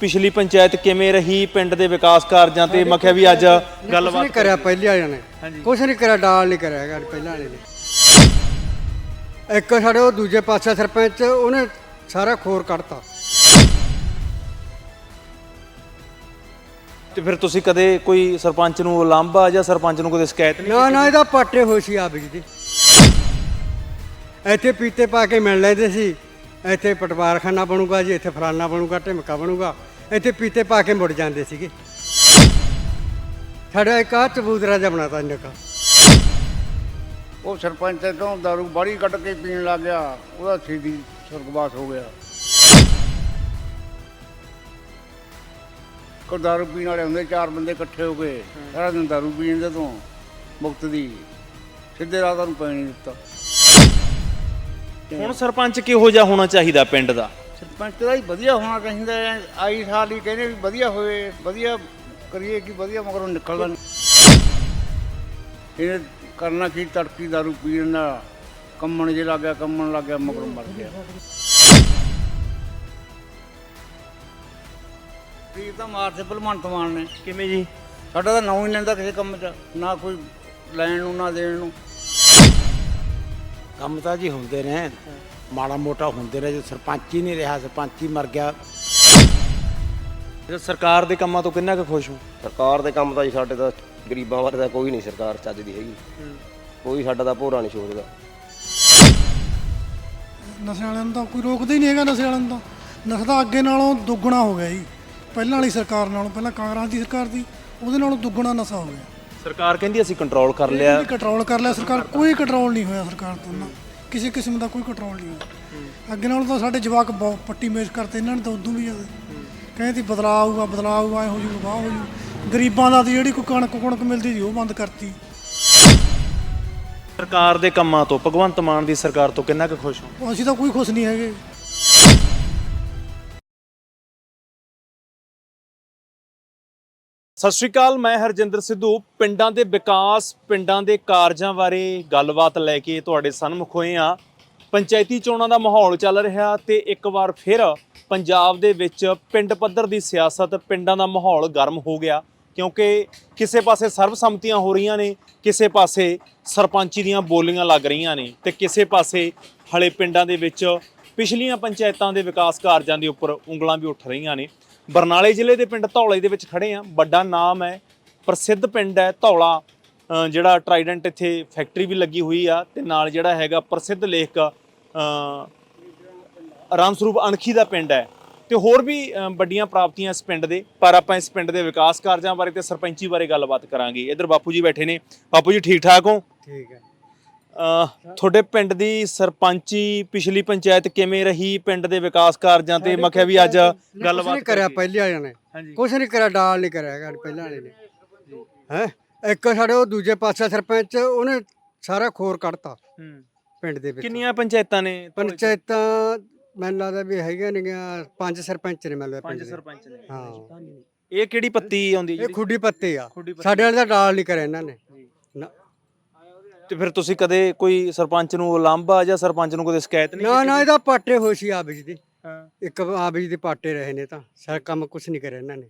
ਪਿਛਲੀ ਪੰਚਾਇਤ ਕਿਵੇਂ ਰਹੀ ਪਿੰਡ ਦੇ ਵਿਕਾਸ ਕਾਰਜਾਂ ਤੇ? ਮੈਂ ਕਿਹਾ ਵੀ ਅੱਜ ਗੱਲਬਾਤ ਨਹੀਂ ਕਰਿਆ ਪਹਿਲੇ ਵਾਲਿਆਂ ਨੇ। ਹਾਂਜੀ। ਕੁਛ ਨਹੀਂ ਕਰਿਆ ਡਾਲ ਨਹੀਂ ਕਰਿਆ ਹੈਗਾ ਪਹਿਲਾਂ ਵਾਲੇ ਨੇ। ਇੱਕ ਸਾਡੇ ਉਹ ਦੂਜੇ ਪਾਸੇ ਸਰਪੰਚ ਉਹਨੇ ਸਾਰਾ ਖੋਰ ਕੱਢਤਾ। ਤੇ ਫਿਰ ਤੁਸੀਂ ਕਦੇ ਕੋਈ ਸਰਪੰਚ ਨੂੰ ਉਲਾਂਭਾ ਜਾਂ ਸਰਪੰਚ ਨੂੰ ਕਦੇ ਸ਼ਿਕਾਇਤ ਨਹੀਂ ਨਾ ਨਾ ਇਹਦਾ ਪਾਟੇ ਹੋਏ ਸੀ ਆ ਬਿਜਲੀ ਇੱਥੇ ਪੀਤੇ ਪਾ ਕੇ ਮਿਲ ਲੈਂਦੇ ਸੀ। ਇੱਥੇ ਪਟਵਾਰਖਾਨਾ ਬਣੂਗਾ ਜੀ ਇੱਥੇ ਫਲਾਨਾ ਬਣੂਗਾ ਢਿਮਕਾ ਬਣੂਗਾ। ਇੱਥੇ ਪੀਤੇ ਪਾ ਕੇ ਮੁੜ ਜਾਂਦੇ ਸੀਗੇ। ਸਾਡਾ ਇੱਕ ਆ ਚਬੂਤਰਾ ਜਿਹਾ ਬਣਾਤਾ ਇਹਨੇ ਕਾ ਉਹ ਸਰਪੰਚ ਤੋਂ ਦਾਰੂ ਬਾੜੀ ਕੱਢ ਕੇ ਪੀਣ ਲੱਗ ਗਿਆ ਉਹਦਾ ਸਿੱਧੀ ਸੁਰਗਵਾਸ ਹੋ ਗਿਆ। ਕੋ ਦਾਰੂ ਪੀਣ ਵਾਲੇ ਹੁੰਦੇ ਚਾਰ ਬੰਦੇ ਇਕੱਠੇ ਹੋ ਗਏ ਸਾਰਾ ਦਿਨ ਦਾਰੂ ਪੀਣ ਦੇ ਤੋਂ ਮੁਕਤ ਦੀ ਸਿੱਧੇ ਰਾਹ ਨੂੰ ਪੈਣ ਦਿੱਤਾ। ਹੁਣ ਸਰਪੰਚ ਕਿਹੋ ਜਿਹਾ ਹੋਣਾ ਚਾਹੀਦਾ ਪਿੰਡ ਦਾ? ਸਰਪੰਚ ਦਾ ਹੀ ਵਧੀਆ ਹੋਣਾ ਚਾਹੀਦਾ ਹੈ। ਆਈ ਸਾਲ ਹੀ ਕਹਿੰਦੇ ਵੀ ਵਧੀਆ ਹੋਵੇ ਵਧੀਆ ਕਰੀਏ ਕਿ ਵਧੀਆ ਮਗਰੋਂ ਨਿਕਲਦਾ ਨਹੀਂ। ਇਹ ਕਰਨਾ ਕੀ ਤੜਕੀ ਦਾਰੂ ਪੀਣ ਨਾਲ ਕੰਮਣ ਜੇ ਲੱਗ ਗਿਆ ਕੰਮਣ ਲੱਗ ਗਿਆ ਮਗਰੋਂ ਮਰ ਗਿਆ। ਪੀਰ ਤਾਂ ਮਾਰਦੇ ਭਲਵੰਤ ਮਾਨ ਨੇ। ਕਿਵੇਂ ਜੀ? ਸਾਡਾ ਤਾਂ ਨਾਂ ਹੀ ਲੈਂਦਾ ਕਿਸੇ ਕੰਮ 'ਚ ਨਾ ਕੋਈ ਲੈਣ ਨੂੰ ਨਾ ਦੇਣ ਨੂੰ। ਕੰਮ ਤਾਂ ਜੀ ਹੁੰਦੇ ਨੇ। ਮਾੜਾ ਮੋਟਾ ਹੁੰਦੇ ਨੇ ਜੇ ਸਰਪੰਚ ਹੀ ਨਹੀਂ ਰਿਹਾ ਸਰਪੰਚ ਹੀ ਮਰ ਗਿਆ। ਇਹ ਸਰਕਾਰ ਦੇ ਕੰਮਾਂ ਤੋਂ ਕਿੰਨਾ ਕੁ ਖੁਸ਼ ਹੋ? ਸਰਕਾਰ ਦੇ ਕੰਮ ਤਾਂ ਜੀ ਸਾਡੇ ਤਾਂ ਗਰੀਬਾਂ ਬਾਰੇ ਤਾਂ ਕੋਈ ਨਹੀਂ ਸਰਕਾਰ ਚੱਜਦੀ ਹੈਗੀ। ਕੋਈ ਸਾਡਾ ਤਾਂ ਭੋਰਾ ਨਹੀਂ ਸੋਚਦਾ। ਨਸ਼ੇ ਵਾਲਿਆਂ ਨੂੰ ਤਾਂ ਕੋਈ ਰੋਕਦਾ ਹੀ ਨਹੀਂ ਹੈਗਾ ਨਸ਼ੇ ਵਾਲਿਆਂ ਨੂੰ ਤਾਂ। ਨਸ਼ਾ ਤਾਂ ਅੱਗੇ ਨਾਲੋਂ ਦੁੱਗਣਾ ਹੋ ਗਿਆ ਜੀ। ਪਹਿਲਾਂ ਵਾਲੀ ਸਰਕਾਰ ਨਾਲੋਂ ਪਹਿਲਾਂ ਕਾਂਗਰਸ ਦੀ ਸਰਕਾਰ ਦੀ ਉਹਦੇ ਨਾਲੋਂ ਦੁੱਗਣਾ ਨਸ਼ਾ ਹੋ ਗਿਆ। ਸਰਕਾਰ ਕਹਿੰਦੀ ਅਸੀਂ ਕੰਟਰੋਲ ਕਰ ਲਿਆ। ਕੰਟਰੋਲ ਕਰ ਲਿਆ ਸਰਕਾਰ ਕੋਈ ਕੰਟਰੋਲ ਨਹੀਂ ਹੋਇਆ ਸਰਕਾਰ ਤੋਂ ਨਾ। ਕਿਸੇ ਕਿਸਮ ਦਾ ਕੋਈ ਕੰਟਰੋਲ ਨਹੀਂ ਹੋਇਆ ਅੱਗੇ ਨਾਲੋਂ ਤਾਂ ਸਾਡੇ ਜਵਾਕ ਬਹੁਤ ਪੱਟੀ ਮੇਜ਼ ਕਰਤੇ ਇਹਨਾਂ ਨੇ ਤਾਂ ਉਦੋਂ ਵੀ ਜ਼ਿਆਦਾ। ਕਹਿੰਦੇ ਸੀ ਬਦਲਾਅ ਆਊਗਾ ਬਦਲਾਅ ਆਊਗਾ ਐ ਹੋ ਜੂ ਵਾਹ ਹੋ ਜੂ ਗਰੀਬਾਂ ਦਾ ਤਾਂ ਜਿਹੜੀ ਕੋਈ ਕਣਕ ਕੁਣਕ ਮਿਲਦੀ ਸੀ ਉਹ ਬੰਦ ਕਰਤੀ। ਸਰਕਾਰ ਦੇ ਕੰਮਾਂ ਤੋਂ ਭਗਵੰਤ ਮਾਨ ਦੀ ਸਰਕਾਰ ਤੋਂ ਕਿੰਨਾ ਕੁ ਖੁਸ਼ ਹੋ? ਅਸੀਂ ਤਾਂ ਕੋਈ ਖੁਸ਼ ਨਹੀਂ ਹੈਗੇ। ਸਤਿ ਸ਼੍ਰੀ ਅਕਾਲ, ਮੈਂ ਹਰਜਿੰਦਰ ਸਿੱਧੂ। ਪਿੰਡਾਂ ਦੇ ਵਿਕਾਸ, ਪਿੰਡਾਂ ਦੇ ਕਾਰਜਾਂ ਬਾਰੇ ਗੱਲਬਾਤ ਲੈ ਕੇ ਤੁਹਾਡੇ ਸਨਮੁਖ ਹੋਏ ਆ ਪੰਚਾਇਤੀ ਚੋਣਾਂ ਦਾ ਮਾਹੌਲ ਚੱਲ ਰਿਹਾ ਤੇ ਇੱਕ ਵਾਰ ਫਿਰ ਪੰਜਾਬ ਦੇ ਵਿੱਚ ਪਿੰਡ ਪੱਧਰ ਦੀ ਸਿਆਸਤ, ਪਿੰਡਾਂ ਦਾ ਮਾਹੌਲ ਗਰਮ ਹੋ ਗਿਆ। ਕਿਉਂਕਿ ਕਿਸੇ ਪਾਸੇ ਸਰਬਸੰਮਤੀਆਂ ਹੋ ਰਹੀਆਂ ਨੇ, ਕਿਸੇ ਪਾਸੇ ਸਰਪੰਚੀ ਦੀਆਂ ਬੋਲੀਆਂ ਲੱਗ ਰਹੀਆਂ ਨੇ ਤੇ ਕਿਸੇ ਪਾਸੇ ਹਲੇ ਪਿੰਡਾਂ ਦੇ ਵਿੱਚ ਪਿਛਲੀਆਂ ਪੰਚਾਇਤਾਂ ਦੇ ਵਿਕਾਸ ਕਾਰਜਾਂ ਦੇ ਉੱਪਰ ਉਂਗਲਾਂ ਵੀ ਉੱਠ ਰਹੀਆਂ ਨੇ। ਬਰਨਾਲੇ ਜ਼ਿਲ੍ਹੇ ਦੇ ਪਿੰਡ ਧੌਲੇ ਦੇ ਵਿੱਚ ਖੜੇ ਆ ਵੱਡਾ ਨਾਮ ਹੈ ਪ੍ਰਸਿੱਧ ਪਿੰਡ ਹੈ ਧੌਲਾ। ਜਿਹੜਾ ਟਰਾਈਡੈਂਟ ਇੱਥੇ ਫੈਕਟਰੀ ਵੀ ਲੱਗੀ ਹੋਈ ਆ ਤੇ ਨਾਲ ਜਿਹੜਾ ਹੈਗਾ ਪ੍ਰਸਿੱਧ ਲੇਖਕ ਅ, ਰਾਮ ਸਰੂਪ ਅਣਖੀ ਦਾ ਪਿੰਡ ਹੈ। ਤੇ ਹੋਰ ਵੀ ਵੱਡੀਆਂ ਪ੍ਰਾਪਤੀਆਂ ਇਸ ਪਿੰਡ ਦੇ। ਪਰ ਆਪਾਂ ਇਸ ਪਿੰਡ ਦੇ ਵਿਕਾਸ ਕਾਰਜਾਂ ਬਾਰੇ ਤੇ ਸਰਪੰਚੀ ਬਾਰੇ ਗੱਲਬਾਤ ਕਰਾਂਗੇ। ਇੱਧਰ ਬਾਪੂ ਜੀ ਬੈਠੇ ਨੇ। ਬਾਪੂ ਜੀ ਠੀਕ ਠਾਕ ਹੋ? ਠੀਕ ਹੈ। ਤੁਹਾਡੇ ਪਿੰਡ ਦੀ ਸਰਪੰਚੀ ਪਿਛਲੀ ਪੰਚਾਇਤ ਕਿਵੇਂ ਰਹੀ? ਪਿੰਡ ਦੇ ਵਿਕਾਸ ਕਾਰਜਾਂ ਤੇ? ਮੈਂ ਕਿਹਾ ਵੀ ਅੱਜ ਗੱਲਬਾਤ ਨਹੀਂ ਕਰਿਆ। ਪਹਿਲੇ ਵਾਲਿਆਂ ਨੇ। ਕੁਛ ਨਹੀਂ ਕਰਿਆ ਡਾਲ ਨਹੀਂ ਕਰਿਆ ਹੈਗਾ ਪਹਿਲਾਂ ਵਾਲੇ ਨੇ। ਹੈ? ਇੱਕ ਸਾਡੇ ਉਹ ਦੂਜੇ ਪਾਸੇ ਸਰਪੰਚ ਉਹਨੇ ਸਾਰਾ ਖੋਰ ਕੱਢਤਾ। ਪਿੰਡ ਦੇ ਵਿੱਚ। ਕਿੰਨੀਆਂ ਪੰਚਾਇਤਾਂ ਨੇ ਪੰਚਾਇਤਾਂ ਮੈਨੂੰ ਲੱਗਦਾ ਵੀ ਹੈਗੀਆਂ ਨੇਗੀਆਂ ਪੰਜ ਸਰਪੰਚ ਨੇ ਮੈਨੂੰ ਲੱਗਦਾ ਪੰਜ ਸਰਪੰਚ ਨੇ। ਹਾਂ। ਇਹ ਕਿਹੜੀ ਪੱਤੀ ਆਉਂਦੀ ਇਹ ਖੁੱਡੀ ਪੱਤੇ ਆ। ਸਾਡੇ ਵਾਲੇ ਦਾ ਡਾਲ ਨਹੀਂ ਕਰਿਆ ਇਹਨਾਂ ਨਾ। ਤੇ ਫਿਰ ਤੁਸੀਂ ਕਦੇ ਕੋਈ ਸਰਪੰਚ ਨੂੰ ਉਲਾਂਭਾ ਜਾਂ ਸਰਪੰਚ ਨੂੰ ਕਦੇ ਸ਼ਿਕਾਇਤ ਨਹੀਂ ਨਾ ਨਾ ਇਹਦਾ ਪਾਟੇ ਹੋਏ ਸੀ ਆ ਬਿਜਲੀ ਹਾਂ। ਇੱਕ ਆ ਬਿਜਲੀ ਦੇ ਪਾਟੇ ਰਹੇ ਨੇ ਤਾਂ। ਸਾਰਾ ਕੰਮ ਕੁਛ ਨਹੀਂ ਕਰਿਆ ਇਹਨਾਂ ਨੇ।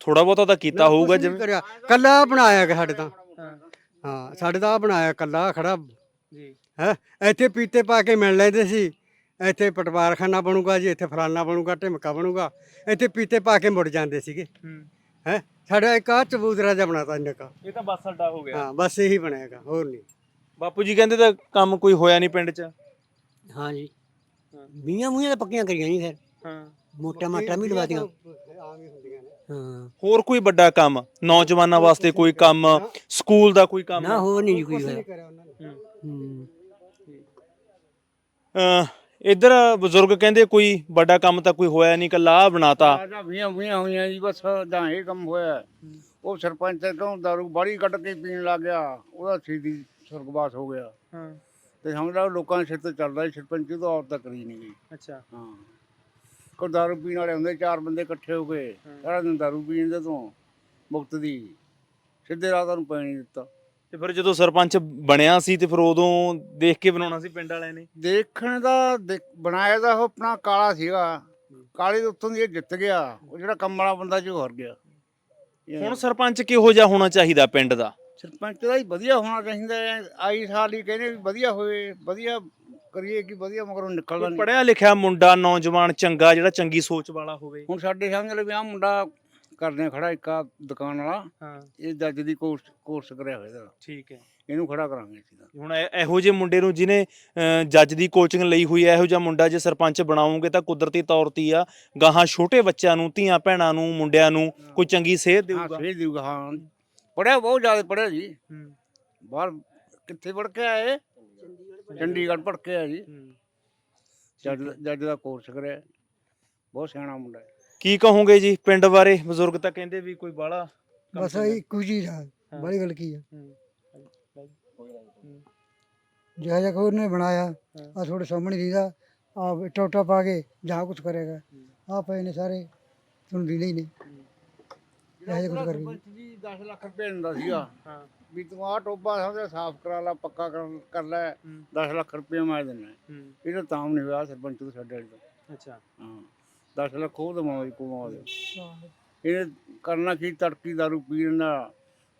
ਥੋੜਾ ਬਹੁਤਾ ਤਾਂ ਕੀਤਾ ਹੋਊਗਾ ਜਿਵੇਂ। ਕਰਿਆ। ਕੱਲਾ ਬਣਾਇਆ ਹੈਗਾ ਸਾਡੇ ਤਾਂ। ਹਾਂ। ਹਾਂ ਸਾਡੇ ਤਾਂ ਆਹ ਬਣਾਇਆ ਕੱਲਾ ਖੜਾ। ਜੀ। ਹੈ? ਇੱਥੇ ਪੀਤੇ ਪਾ ਕੇ ਮਿਲ ਲੈਂਦੇ ਸੀ। ਇੱਥੇ ਪਟਵਾਰਖਾਨਾ ਬਣੂਗਾ ਜੀ ਇੱਥੇ ਫਲਾਨਾ ਬਣੂਗਾ ਢਿਮਕਾ ਬਣੂਗਾ। ਇੱਥੇ ਪੀਤੇ ਪਾ ਕੇ ਮੁੜ ਜਾਂਦੇ ਸੀਗੇ। ਹੂੰ। ਹੈ? ਸਾਡਾ ਇੱਕ ਆ ਚਬੂਤਰਾ ਜਿਹਾ ਬਣਾਤਾ ਇਹਨੇ ਕਾ ਇਹ ਤਾਂ ਬੱਸ ਅੱਡਾ ਹੋ ਗਿਆ। ਹਾਂ ਬਸ ਇਹੀ ਬਣਾਏਗਾ ਹੋਰ ਨਹੀਂ। ਬਾਪੂ ਜੀ ਕਹਿੰਦੇ ਤਾਂ ਕੰਮ ਕੋਈ ਹੋਇਆ ਨਹੀਂ ਪਿੰਡ 'ਚ। ਹਾਂ ਜੀ। ਮੀਆਂ ਮੂਆਂ ਤਾਂ ਪੱਕੀਆਂ ਕਰੀਆਂ ਨਹੀਂ ਫਿਰ। ਹਾਂ। ਮੋਟਾ ਮਾਟਾ ਵੀ ਲਵਾ ਦੀਆਂ। ਆਮ ਹੀ ਹੁੰਦੀਆਂ ਨੇ ਹਾਂ। ਹੋਰ ਕੋਈ ਵੱਡਾ ਕੰਮ? ਨੌਜਵਾਨਾਂ ਵਾਸਤੇ ਕੋਈ ਕੰਮ? ਸਕੂਲ ਦਾ ਕੋਈ ਕੰਮ? ਨਾ ਹੋਰ ਨਹੀਂ ਜੀ ਕੋਈ ਹੋਇਆ। ਹੂੰ। ਇੱਧਰ ਬਜ਼ੁਰਗ ਕਹਿੰਦੇ ਕੋਈ ਵੱਡਾ ਕੰਮ ਤਾਂ ਕੋਈ ਹੋਇਆ ਨਹੀਂ ਕੱਲਾ ਆ ਬਣਾਤਾ। ਆਜਾ ਵੀਆਂ ਵੀਆਂ ਹੋਈਆਂ ਜੀ ਬਸ ਜਾਂ ਇਹ ਕੰਮ ਹੋਇਆ। ਉਹ ਸਰਪੰਚ ਤੋਂ ਦਾਰੂ ਬਾੜੀ ਕੱਢ ਕੇ ਪੀਣ ਲੱਗ ਗਿਆ ਉਹਦਾ ਸਿੱਧੀ ਸੁਰਗਵਾਸ ਹੋ ਗਿਆ। ਹਾਂ। ਤੇ ਸਮਝਦਾ ਲੋਕਾਂ ਦੇ ਸਿਰ ਤੇ ਚੱਲਦਾ ਸੀ, ਸਰਪੰਚ ਤੋਂ ਔਰ ਤੱਕ ਕਰੀ ਨਹੀਂ ਗਈ ਅੱਛਾ। ਹਾਂ। ਕੋ ਦਾਰੂ ਪੀਣ ਵਾਲੇ ਹੁੰਦੇ ਚਾਰ ਬੰਦੇ ਇਕੱਠੇ ਹੋ ਗਏ ਸਾਰਾ ਦਿਨ ਦਾਰੂ ਪੀਣ ਦੇ ਤੋਂ ਮੁਕਤ ਦੀ। ਸਿੱਧੇ ਰਾਹ ਨੂੰ ਪੈਣ ਦਿੱਤਾ। ਤੇ ਫਿਰ ਜਦੋਂ ਸਰਪੰਚ ਬਣਿਆ ਸੀ ਤੇ ਫਿਰ ਉਦੋਂ ਦੇਖ ਕੇ ਬਣਾਉਣਾ ਸੀ ਪਿੰਡ ਵਾਲਿਆਂ ਨੇ? ਦੇਖਣ ਦਾ ਦੇਖ- ਬਣਾਇਆ ਦਾ ਉਹ ਆਪਣਾ ਕਾਲਾ ਸੀਗਾ। ਕਾਲੇ ਦੇ ਉੱਤੋਂ ਦੀ ਇਹ ਜਿੱਤ ਗਿਆ। ਉਹ ਜਿਹੜਾ ਕੰਮ ਵਾਲਾ ਬੰਦਾ ਜੋ ਹਾਰ ਗਿਆ। ਹੁਣ ਸਰਪੰਚ ਕਿਹੋ ਜਿਹਾ ਹੋਣਾ ਚਾਹੀਦਾ ਪਿੰਡ ਦਾ? ਸਰਪੰਚ ਦਾ ਹੀ ਵਧੀਆ ਹੋਣਾ ਚਾਹੀਦਾ ਹੈ। ਆਈ ਸਾਲ ਹੀ ਕਹਿੰਦੇ ਵੀ ਵਧੀਆ ਹੋਵੇ ਵਧੀਆ ਕਰੀਏ ਕਿ ਵਧੀਆ ਮਗਰੋਂ ਨਿਕਲਦਾ ਨਹੀਂ। ਪੜਿਆ ਲਿਖਿਆ ਮੁੰਡਾ ਨੌਜਵਾਨ ਚੰਗਾ ਜਿਹੜਾ ਚੰਗੀ ਸੋਚ ਵਾਲਾ ਹੋਵੇ। ਹੁਣ ਸਾਡੇ ਸਮਝ ਲੈ ਵੀ ਆਹ ਮੁੰਡਾ ਕਰਦੇ ਖੜਾ ਇੱਕ ਆਹ ਦੁਕਾਨ ਵਾਲਾ ਹਾਂ। ਇਹ ਜੱਜ ਦੀ ਕੋਰਸ ਕੋਰਸ ਕਰਿਆ ਹੋਇਆ ਇਹਦਾ। ਠੀਕ ਹੈ। ਇਹਨੂੰ ਖੜਾ ਕਰਾਂਗੇ ਅਸੀਂ ਤਾਂ। ਹੁਣ ਇਹ- ਇਹੋ ਜਿਹੇ ਮੁੰਡੇ ਨੂੰ ਜਿਹਨੇ ਜੱਜ ਦੀ ਕੋਚਿੰਗ ਲਈ ਹੋਈ ਹੈ ਇਹੋ ਜਿਹਾ ਮੁੰਡਾ ਜੇ ਸਰਪੰਚ ਬਣਾਉਂਗੇ ਤਾਂ ਕੁਦਰਤੀ ਤੌਰ ਤੇ ਹੀ ਆ। ਗਾਹਾਂ ਛੋਟੇ ਬੱਚਿਆਂ ਨੂੰ ਧੀਆਂ ਭੈਣਾਂ ਨੂੰ ਮੁੰਡਿਆਂ ਨੂੰ ਕੋਈ ਚੰਗੀ ਸੇਧ ਹਾਂ ਦੇਊਗਾ। ਹਾਂ। ਪੜਿਆ ਬਹੁਤ ਜ਼ਿਆਦਾ ਪੜਿਆ ਜੀ। ਹੂੰ, ਬਾਹਰ ਕਿੱਥੇ ਪੜ ਕੇ ਆਏ? ਚੰਡੀਗੜ੍ਹ ਪੜ ਕੇ ਆਇਆ ਜੀ। ਹੂੰ। ਜੱਜ ਦਾ- ਜੱਜ ਦਾ ਕੋਰਸ ਕਰਿਆ। ਬਹੁਤ ਸਿਆਣਾ ਮੁੰਡਾ ਹੈ। ਕੀ ਕਹੋਗੇ ਜੀ ਪਿੰਡ ਬਾਰੇ? ਬਜ਼ੁਰਗ ਤਾਂ ਕਹਿੰਦੇ ਵੀ ਕੋਈ ਕੰਮ ਬਸ। ਇਹ ਇੱਕੋ ਚੀਜ਼ ਆ। ਬੜੀ ਗੱਲ ਕੀ ਆ? ਜਿਹੜਾ ਜਿਹਾ ਕੋਈ ਉਹਨੇ ਬਣਾਇਆ। ਆ ਤੁਹਾਡੇ ਸਾਹਮਣੇ ਦੀਦਾ ਆ ਟੋਟਾ ਪਾ ਕੇ ਜਹਾਂ ਕੁਝ ਕਰੇਗਾ। ਆ ਪਏ ਨੇ ਸਾਰੇ ਤੁਹਾਨੂੰ ਦਿੰਦੇ ਹੀ ਨਹੀਂ ਇਹੋ ਜਿਹਾ ਕੁਝ ਕਰੀ ਜੀ 10 ਲੱਖ ਰੁਪਏ ਦਿੰਦਾ ਸੀਗਾ। ਹਾਂ। ਵੀ ਤੂੰ ਆਹ ਟੋਬਾ ਸਮਝਿਆ ਸਾਫ਼ ਕਰਾ ਲਾ ਪੱਕਾ ਕਰ- ਕਰ ਲੈ ਹੂੰ। 10 ਲੱਖ ਰੁਪਏ ਮੈਂ ਦਿੰਦਾ। ਹੂੰ, ਇਹ ਤਾਂ ਤਾਂ ਨਹੀਂ ਹੋਇਆ ਸਰਪੰਚ ਤੋਂ ਸਾਡੇ ਵਾਲੇ ਤੋਂ। ਅੱਛਾ। ਹਾਂ। 10 ਲੱਖ ਉਹ ਦਵਾਉਂਦੇ ਕੋਵਾਉਂਦੇ ਇਹਨੇ ਕਰਨਾ ਕੀ ਤੜਕੀ ਦਾਰੂ ਪੀਣ ਦਾ